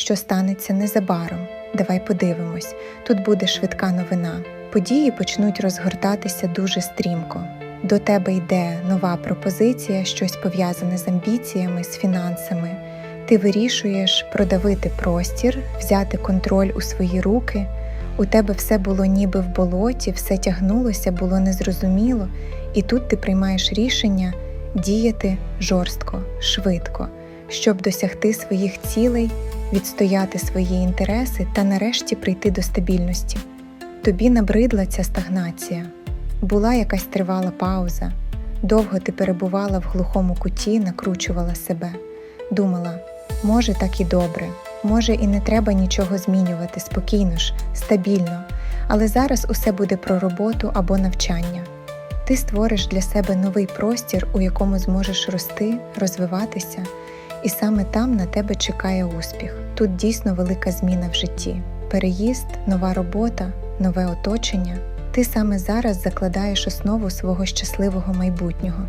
що станеться незабаром. Давай подивимось. Тут буде швидка новина. Події почнуть розгортатися дуже стрімко. До тебе йде нова пропозиція, щось пов'язане з амбіціями, з фінансами. Ти вирішуєш продавити простір, взяти контроль у свої руки. У тебе все було ніби в болоті, все тягнулося, було незрозуміло, і тут ти приймаєш рішення діяти жорстко, швидко, щоб досягти своїх цілей, відстояти свої інтереси та нарешті прийти до стабільності. Тобі набридла ця стагнація. Була якась тривала пауза. Довго ти перебувала в глухому куті, накручувала себе. Думала, може, так і добре, може, і не треба нічого змінювати спокійно ж, стабільно, але зараз усе буде про роботу або навчання. Ти створиш для себе новий простір, у якому зможеш рости, розвиватися, і саме там на тебе чекає успіх. Тут дійсно велика зміна в житті. Переїзд, нова робота, нове оточення. Ти саме зараз закладаєш основу свого щасливого майбутнього.